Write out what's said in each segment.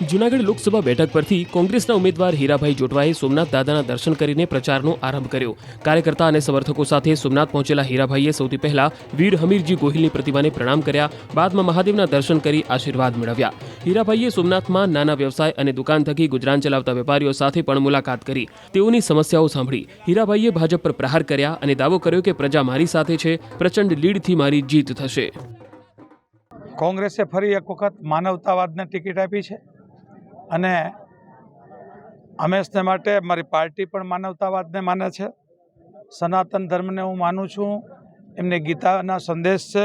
જૂનાગઢ લોકસભા બેઠક પરથી કોંગ્રેસના ઉમેદવાર હીરાભાઈ જોટવાએ સોમનાથ દાદાના દર્શન કરીને પ્રચારનો આરંભ કર્યો. કાર્યકર્તા અને સમર્થકો સાથે સોમનાથ પહોંચેલા હીરાભાઈએ સૌથી પહેલા વીર હમીરજી ગોહિલની પ્રતિમાને પ્રણામ કર્યા, બાદમાં મહાદેવના દર્શન કરી આશીર્વાદ મેળવ્યા. હીરાભાઈએ સોમનાથમાં નાના વ્યવસાય અને દુકાન થકી ગુજરાન ચલાવતા વેપારીઓ સાથે પણ મુલાકાત કરી. તેઓની સમસ્યાઓ સાંભળી. હીરાભાઈએ ભાજપ પર પ્રહાર કર્યા અને દાવો કર્યો કે પ્રજા મારી સાથે છે, પ્રચંડ લીડથી મારી જીત થશે. કોંગ્રેસે ફરી એક વખત માનવતાવાદને ટિકિટ આપી છે. અને હંમેશને માટે મારી પાર્ટી પણ માનવતાવાદને માને છે. સનાતન ધર્મને હું માનું છું. એમને ગીતાના સંદેશ છે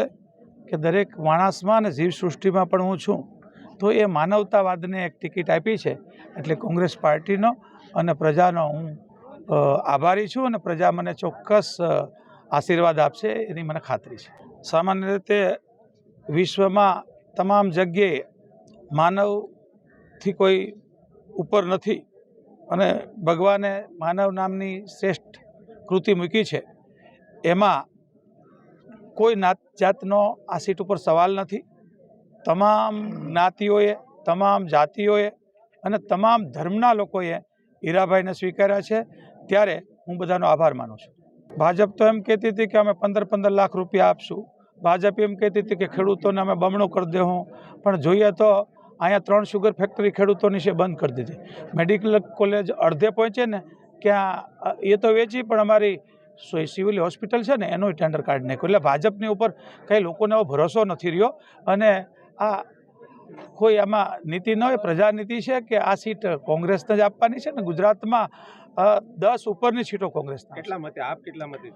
કે દરેક માણસમાં અને જીવસૃષ્ટિમાં પણ હું છું. તો એ માનવતાવાદને એક ટિકિટ આપી છે. એટલે કોંગ્રેસ પાર્ટીનો અને પ્રજાનો હું આભારી છું અને પ્રજા મને ચોક્કસ આશીર્વાદ આપશે એની મને ખાતરી છે. સામાન્ય રીતે વિશ્વમાં તમામ જગ્યાએ માનવથી કોઈ ઉપર નથી. અને ભગવાને માનવ નામની શ્રેષ્ઠ કૃતિ મૂકી છે. એમાં કોઈ નાત જાતનો આ સીટ ઉપર સવાલ નથી. તમામ જ્ઞાતિઓએ, તમામ જાતિઓએ અને તમામ ધર્મના લોકોએ હીરાભાઈને સ્વીકાર્યા છે. ત્યારે હું બધાનો આભાર માનું છું. ભાજપ તો એમ કહેતી હતી કે અમે પંદર પંદર લાખ રૂપિયા આપશું. ભાજપ એમ કહેતી હતી કે ખેડૂતોને અમે બમણું કરી દેવું પણ જોઈએ તો અહીંયા ત્રણ શુગર ફેક્ટરી ખેડૂતોની છે, બંધ કરી દીધી. મેડિકલ કોલેજ અડધે પહોંચે ને ક્યાં એ તો વેચી, પણ અમારી સિવિલ હોસ્પિટલ છે ને, એનું ટેન્ડર કાઢી નાખ્યું. એટલે ભાજપની ઉપર કંઈ લોકોને એવો ભરોસો નથી રહ્યો. અને આ કોઈ આમાં નીતિ ન હોય પ્રજાનીતિ છે કે આ સીટ કોંગ્રેસને જ આપવાની છે ને ગુજરાતમાં દસ ઉપરની સીટો કોંગ્રેસના કેટલા મતે? આપ કેટલા મતે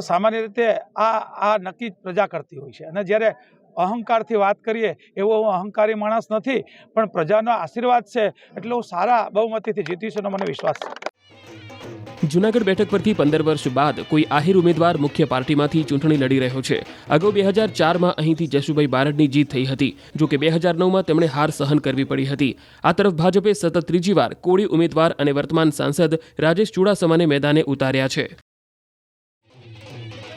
સામાન્ય રીતે આ આ નક્કી પ્રજા કરતી હોય છે. અને જ્યારે અહંકારથી વાત કરીએ એવો હું અહંકારી માણસ નથી પણ પ્રજાનો આશીર્વાદ છે એટલે હું સારા બહુમતીથી જીતીશ એનો મને વિશ્વાસ છે. જૂનાગઢ બેઠક પરથી પંદર વર્ષ બાદ કોઈ આહિર ઉમેદવાર મુખ્ય પાર્ટીમાંથી ચૂંટણી લડી રહ્યો છે. અગાઉ બે હજાર ચારમાં અહીંથી જશુભાઈ બારડની જીત થઈ હતી. જો કે બે હજાર નવમાં તેમણે હાર સહન કરવી પડી હતી. આ તરફ ભાજપે સતત ત્રીજી વાર કોળી ઉમેદવાર અને વર્તમાન સાંસદ રાજેશ ચુડાસમાને મેદાને ઉતાર્યા છે.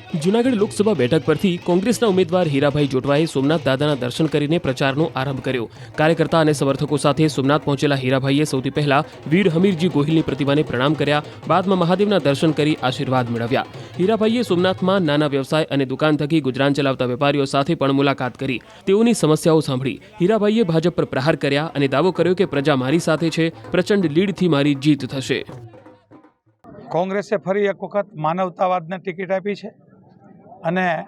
જૂનાગઢ લોકસભા બેઠક પરથી કોંગ્રેસના ઉમેદવાર હીરાભાઈ જોટવાએ સોમનાથ દાદાના દર્શન કરીને પ્રચારનો આરંભ કર્યો. કાર્યકર્તા અને સમર્થકો સાથે સોમનાથ પહોંચેલા હીરાભાઈએ સૌથી પહેલા વીર હમીરજી ગોહિલની પ્રતિમાને પ્રણામ કર્યા, બાદમાં મહાદેવના દર્શન કરી આશીર્વાદ મેળવ્યા. હીરાભાઈએ સોમનાથમાં નાના વ્યવસાય અને દુકાન થકી ગુજરાન ચલાવતા વેપારીઓ સાથે પણ મુલાકાત કરી. તેઓની સમસ્યાઓ સાંભળી. હીરાભાઈએ ભાજપ પર પ્રહાર કર્યા અને દાવો કર્યો કે પ્રજા મારી સાથે છે, પ્રચંડ લીડથી મારી જીત થશે. કોંગ્રેસે ફરી એક વખત માનવતાવાદને ટિકિટ આપી છે? અને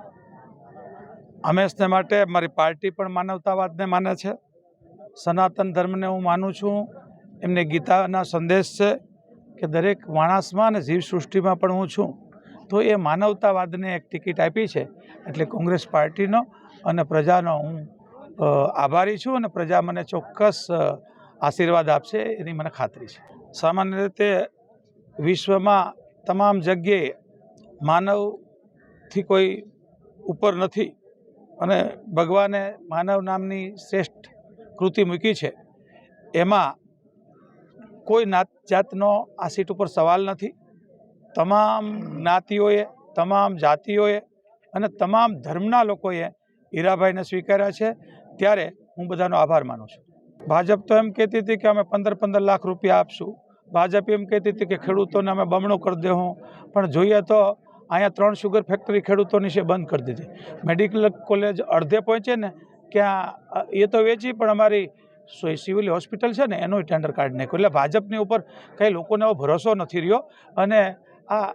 હંમેશને માટે મારી પાર્ટી પણ માનવતાવાદને માને છે. સનાતન ધર્મને હું માનું છું. એમને ગીતાના સંદેશ છે કે દરેક માણસમાં અને જીવસૃષ્ટિમાં પણ હું છું. તો એ માનવતાવાદને એક ટિકિટ આપી છે. એટલે કોંગ્રેસ પાર્ટીનો અને પ્રજાનો હું આભારી છું અને પ્રજા મને ચોક્કસ આશીર્વાદ આપશે એની મને ખાતરી છે. સામાન્ય રીતે વિશ્વમાં તમામ જગ્યાએ માનવથી કોઈ ઉપર નથી. અને ભગવાને માનવ નામની શ્રેષ્ઠ કૃતિ મૂકી છે. એમાં કોઈ નાત જાતનો આ સીટ ઉપર સવાલ નથી. તમામ જ્ઞાતિઓએ, તમામ જાતિઓએ અને તમામ ધર્મના લોકોએ હીરાભાઈને સ્વીકાર્યા છે. ત્યારે હું બધાનો આભાર માનું છું. ભાજપ તો એમ કહેતી હતી કે અમે પંદર પંદર લાખ રૂપિયા આપશું. ભાજપ એમ કહેતી હતી કે ખેડૂતોને અમે બમણું કરી દેવું પણ જોઈએ તો અહીંયા ત્રણ શુગર ફેક્ટરી ખેડૂતોની છે બંધ કરી દીધી. મેડિકલ કોલેજ અડધે પહોંચે ને ક્યાં એ તો વેચી, પણ અમારી સિવિલ હોસ્પિટલ છે ને, એનું ટેન્ડર કાર્ડ નાખ્યું. એટલે ભાજપની ઉપર કંઈ લોકોને એવો ભરોસો નથી રહ્યો. અને આ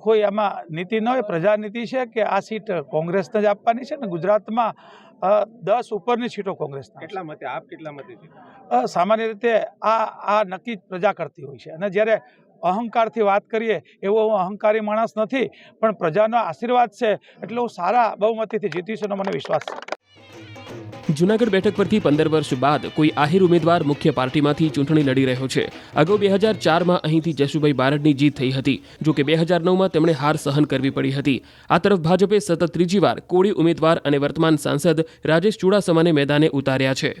કોઈ આમાં નીતિ ન હોય પ્રજાનીતિ છે કે આ સીટ કોંગ્રેસને જ આપવાની છે ને ગુજરાતમાં દસ ઉપરની સીટો કોંગ્રેસના કેટલા મતે? આપ કેટલા મતે સામાન્ય રીતે આ આ નક્કી પ્રજા કરતી હોય છે. અને જ્યારે અહંકારથી વાત કરીએ એવો હું અહંકારી માણસ નથી પણ પ્રજાનો આશીર્વાદ છે એટલે હું સારા બહુમતીથી જીતીશ એનો મને વિશ્વાસ છે. જૂનાગઢ બેઠક પરથી પંદર વર્ષ બાદ કોઈ આહિર ઉમેદવાર મુખ્ય પાર્ટીમાંથી ચૂંટણી લડી રહ્યો છે. અગાઉ બે હજાર ચારમાં અહીંથી જશુભાઈ બારડની જીત થઈ હતી. જો કે બે હજાર નવમાં તેમણે હાર સહન કરવી પડી હતી. આ તરફ ભાજપે સતત ત્રીજી વાર કોળી ઉમેદવાર અને વર્તમાન સાંસદ રાજેશ ચુડાસમાને મેદાને ઉતાર્યા છે.